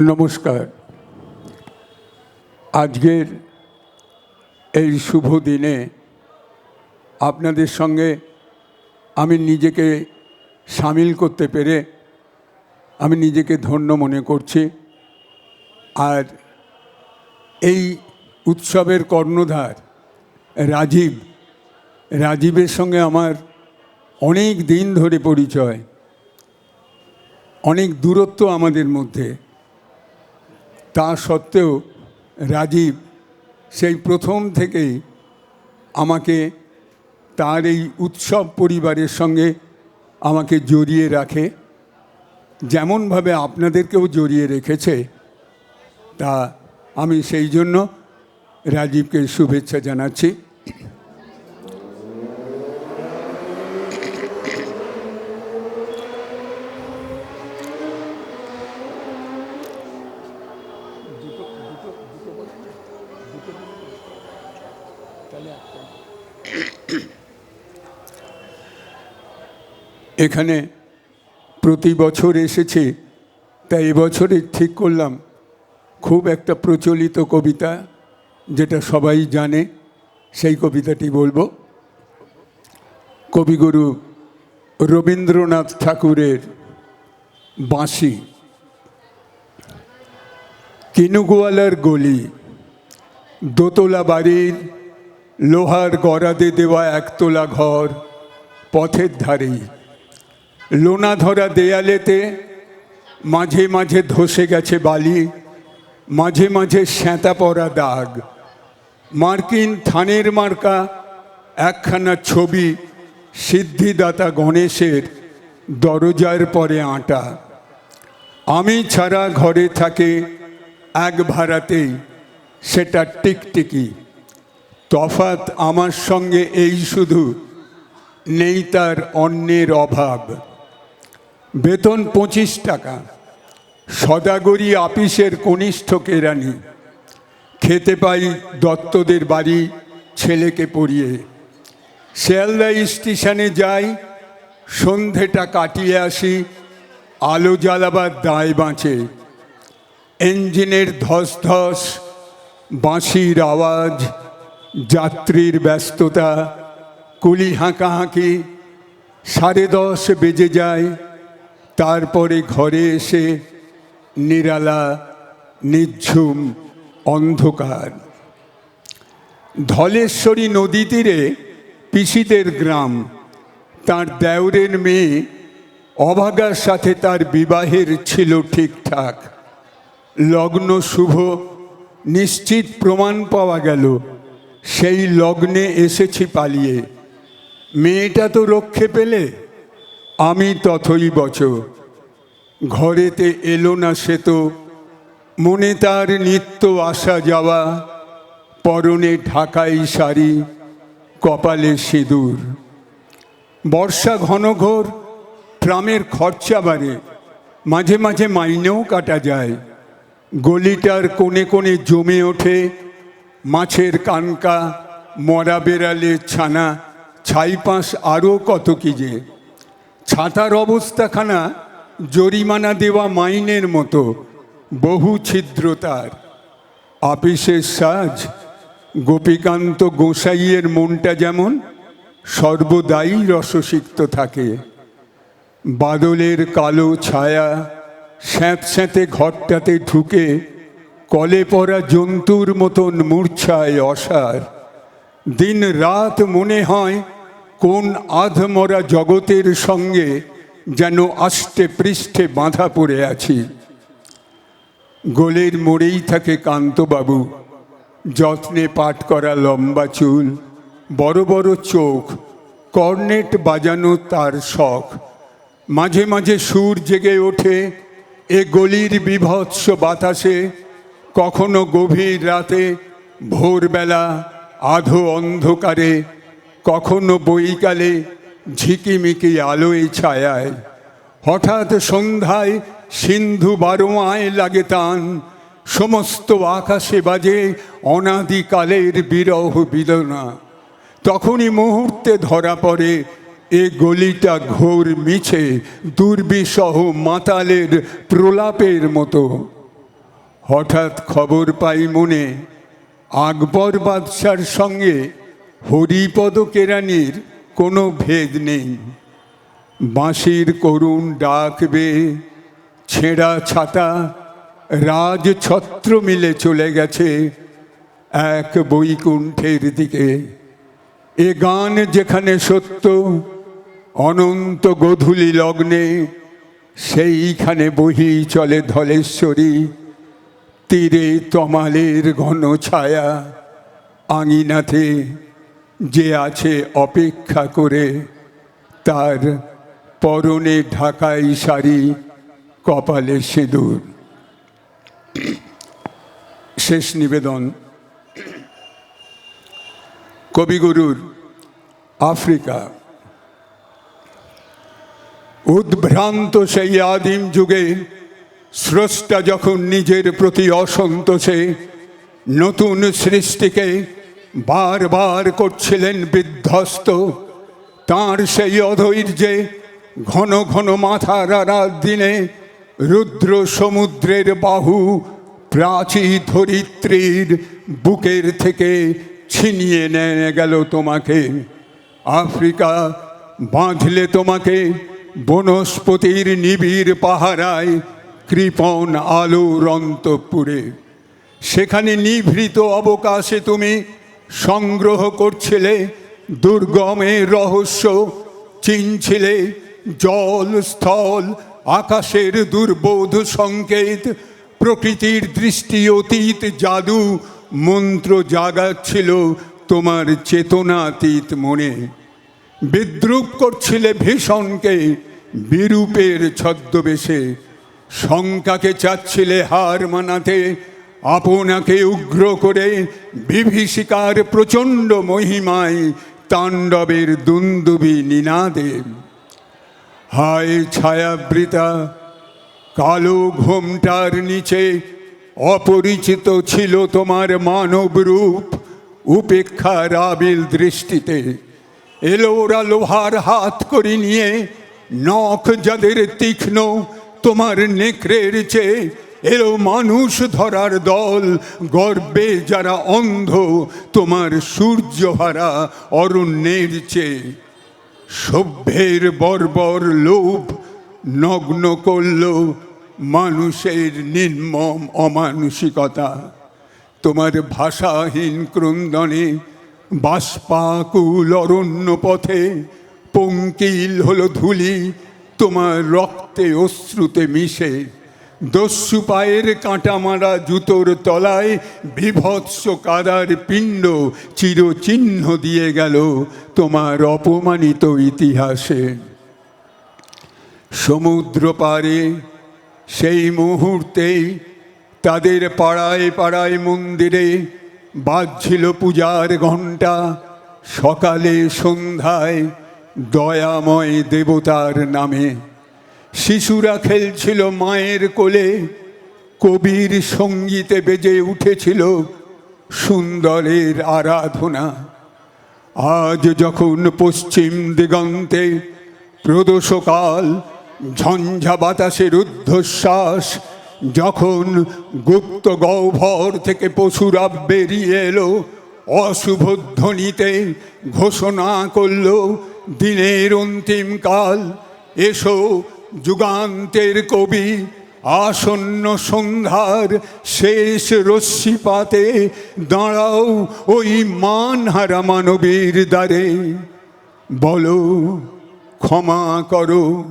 নমস্কার। আজকের এই শুভ দিনে আপনাদের সঙ্গে আমি নিজেকে সামিল করতে পেরে আমি নিজেকে ধন্য মনে করছি। আর এই উৎসবের কর্ণধার রাজীব, রাজীবের সঙ্গে আমার অনেক দিন ধরে পরিচয়, অনেক দূরত্ব আমাদের মধ্যে। তা সত্ত্বেও রাজীব সেই প্রথম থেকেই আমাকে তার এই উৎসব পরিবারের সঙ্গে আমাকে জড়িয়ে রাখে। যেমনভাবে আপনাদেরকেও জড়িয়ে রেখেছে, তা আমি সেই জন্য রাজীবকে শুভেচ্ছা জানাচ্ছি। এখানে প্রতি বছর এসেছে, তাই এবছরে ঠিক করলাম। খুব একটা প্রচলিত কবিতা যেটা সবাই জানে, সেই কবিতাটি বলব। কবিগুরু রবীন্দ্রনাথ ঠাকুরের বাঁশি। কিনুগোয়ালার গলি, দোতলা বাড়ির লোহার গড়াদে দেওয়া একতলা ঘর পথের ধারেই। লোনা ধরা দেয়ালেতে মাঝে মাঝে ধসে গেছে বালি, মাঝে মাঝে স্যাঁতা পড়া দাগ। মার্কিন থানের মার্কা, একখানা ছবি সিদ্ধিদাতা গণেশের দরজার পরে আটা। আমি ছাড়া ঘরে থাকে এক ভাড়াতেই সেটা টিকটিকি। তফাত আমার সঙ্গে এই শুধু, নেই তার অন্যের অভাব। বেতন পঁচিশ টাকা। সদাগরি আপিসের কনিষ্ঠ কেরানি খেতে পাই দত্তদের বাড়ি ছেলেকে পড়িয়ে। শিয়ালদা স্টেশনে যাই, সন্ধেটা কাটিয়ে আসি, আলো জ্বালাবার দায় বাঁচে। ইঞ্জিনের ধস ধস বাঁশির আওয়াজ, যাত্রীর ব্যস্ততা, কুলি হাঁকাহাঁকি, সাড়ে দশ বেজে যায় তারপরে ঘরে এসে নিরালা, নিঝুম, অন্ধকার। ধলেশ্বরী নদী তীরে পিসিদের গ্রাম। তার দেওরের মেয়ে অভাগার সাথে তার বিবাহের ছিল ঠিকঠাক। লগ্ন শুভ, নিশ্চিত প্রমাণ পাওয়া গেল। সেই লগ্নে এসেছি পালিয়ে। মেয়েটা তো রক্ষে পেলে আমি তথই বচ। ঘরেতে এলো না সে তো, মনে তার নিত্য আসা যাওয়া, পরনে ঢাকাই শাড়ি, কপালে সিঁদুর। বর্ষা ঘনঘোর ট্রামের খরচা বাড়ে, মাঝে মাঝে মাইনেও কাটা যায়। গলিটার কোণে কোণে জমে ওঠে মাছের কানকা, মরা বেড়ালের ছানা, ছাইপাঁশ আরও কত কি যে। ছাতার অবস্থাখানা জরিমানা দেওয়া মাইনের মতো, বহু ছিদ্র তার। আপিসের সাজ, গোপীকান্ত গোসাইয়ের মনটা যেমন সর্বদাই রসসিক্ত থাকে। বাদলের কালো ছায়া স্যাঁতস্যাঁতে ঘরটাতে ঢুকে কলে পড়া জন্তুর মতন মূর্ছায় অসার। দিন রাত মনে হয় কোন আধমরা জগতের সঙ্গে যেন আষ্টে পৃষ্ঠে বাঁধা পড়ে আছি? গোলের মোড়েই থাকে কান্তবাবু, যত্নে পাট করা লম্বা চুল, বড় বড় চোখ কর্নেট বাজানো তার শখ। মাঝে মাঝে সুর জেগে ওঠে, এ গলির বিভৎস বাতাসে, কখনো গভীর রাতে ভোরবেলা আধো অন্ধকারে কখনো বইকালে ঝিকিমিকি আলোয় ছায়ায়। হঠাৎ সন্ধ্যায় সিন্ধু বারোয়ায় লাগে তান সমস্ত আকাশে বাজে অনাদিকালের বিরহ বিদনা। তখনই মুহূর্তে ধরা পড়ে এ গলিটা ঘোর মিছে দুর্বিসহ মাতালের প্রলাপের মতো। হঠাৎ খবর পাই মনে, আকবর বাদশার সঙ্গে হরিপদ কেরানির কোনো ভেদ নেই। বাঁশির করুণ ডাকবে, ছেঁড়া ছাতা রাজ ছত্র মিলে চলে গেছে এক বৈকুণ্ঠের দিকে। এ গান যেখানে সত্য, অনন্ত গধূলি লগ্নে, সেইখানে বহি চলে ধলেশ্বরী। তীরে তমালের ঘন ছায়া, আঙিনাতে যে আছে অপেক্ষা করে, তার পরনে ঢাকাই শাড়ি, কপালে সিঁদুর। শেষ নিবেদন। কবিগুরুর আফ্রিকা। উদ্ভ্রান্ত সেই আদিম যুগে, স্রষ্টা যখন নিজের প্রতি অসন্তোষে, নতুন সৃষ্টিকে বারবার করছিলেন বিধ্বস্ত। তার সেই অধৈর্যে ঘন ঘন মাথার আড়ার দিনে রুদ্র সমুদ্রের বাহু প্রাচী ধরিত্রীর বুকের থেকে ছিনিয়ে নিয়ে গেল তোমাকে। আফ্রিকা বাঁধলে তোমাকে বনস্পতির নিবিড় পাহারায় কৃপণ আলোর অন্তপুরে। সেখানে নিভৃত অবকাশে তুমি সংগ্রহ করছিলে দুর্গমের রহস্য চিনছিলে, জল, স্থল, আকাশের দুর্বোধ সংকেত, প্রকৃতির দৃষ্টি, অতীত, জাদু, মন্ত্র জাগাচ্ছিল তোমার চেতনাতীত মনে। বিদ্রুপ করছিলে ভীষণকে, বিরূপের ছদ্মবেশে, শঙ্কাকে চাচ্ছিলে হার মানাতে আপনাকে উগ্র করে বিভীষিকার প্রচণ্ড মহিমায় তাণ্ডবের দুন্দুবি নিনাদে। হায় ছায়াবৃতা, কালো ঘোমটার নিচে অপরিচিত ছিল তোমার মানব রূপ উপেক্ষার আবিল দৃষ্টিতে। এলো ওরা লোহার হাত করে নিয়ে, নখ যাদের তীক্ষ্ণ তোমার নেকড়ের চেয়ে এলো মানুষ ধরার দল, গর্বে যারা অন্ধ, তোমার সূর্যহারা অরণ্যের চেয়ে। সভ্যের বর্বর লোভ নগ্ন করল মানুষের নির্মম অমানসিকতা। তোমার ভাষাহীন ক্রন্দনে বাষ্পাকুল অরণ্য পথে পঙ্কিল হলো ধুলি, তোমার রক্তে অশ্রুতে মিশে। দস্যু পায়ের কাঁটা মারা জুতোর তলায় বিভৎস কাদার পিণ্ড চিরচিহ্ন দিয়ে গেল তোমার অপমানিত ইতিহাসে। সমুদ্র পারে সেই মুহূর্তেই তাদের পাড়ায় পাড়ায় মন্দিরে বাজছিল পূজার ঘণ্টা। সকালে সন্ধ্যায় দয়াময় দেবতার নামে শিশুরা খেলছিল মায়ের কোলে, কবির সঙ্গীতে বেজে উঠেছিল সুন্দরের আরাধনা। আজ যখন পশ্চিম দিগন্তে প্রদোষকাল, ঝঞ্ঝা বাতাসের ঊর্ধ্বশ্বাস যখন গুপ্ত গহ্বর থেকে পশুরা বেরিয়ে এলো, অশুভ ধ্বনিতে ঘোষণা করল, দিনের অন্তিম কাল, এসো যুগান্তের কবি, আসন্ন সংহার শেষ রশ্মিপাতে দাঁড়াও ওই মানহারা মানবীর দ্বারে। বলো, ক্ষমা করো,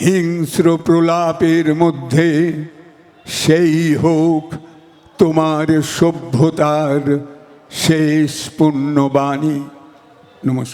হিংস্র প্রলাপের মধ্যে সেই হোক তোমার সভ্যতার শেষ পুণ্যবাণী। নমস্কার।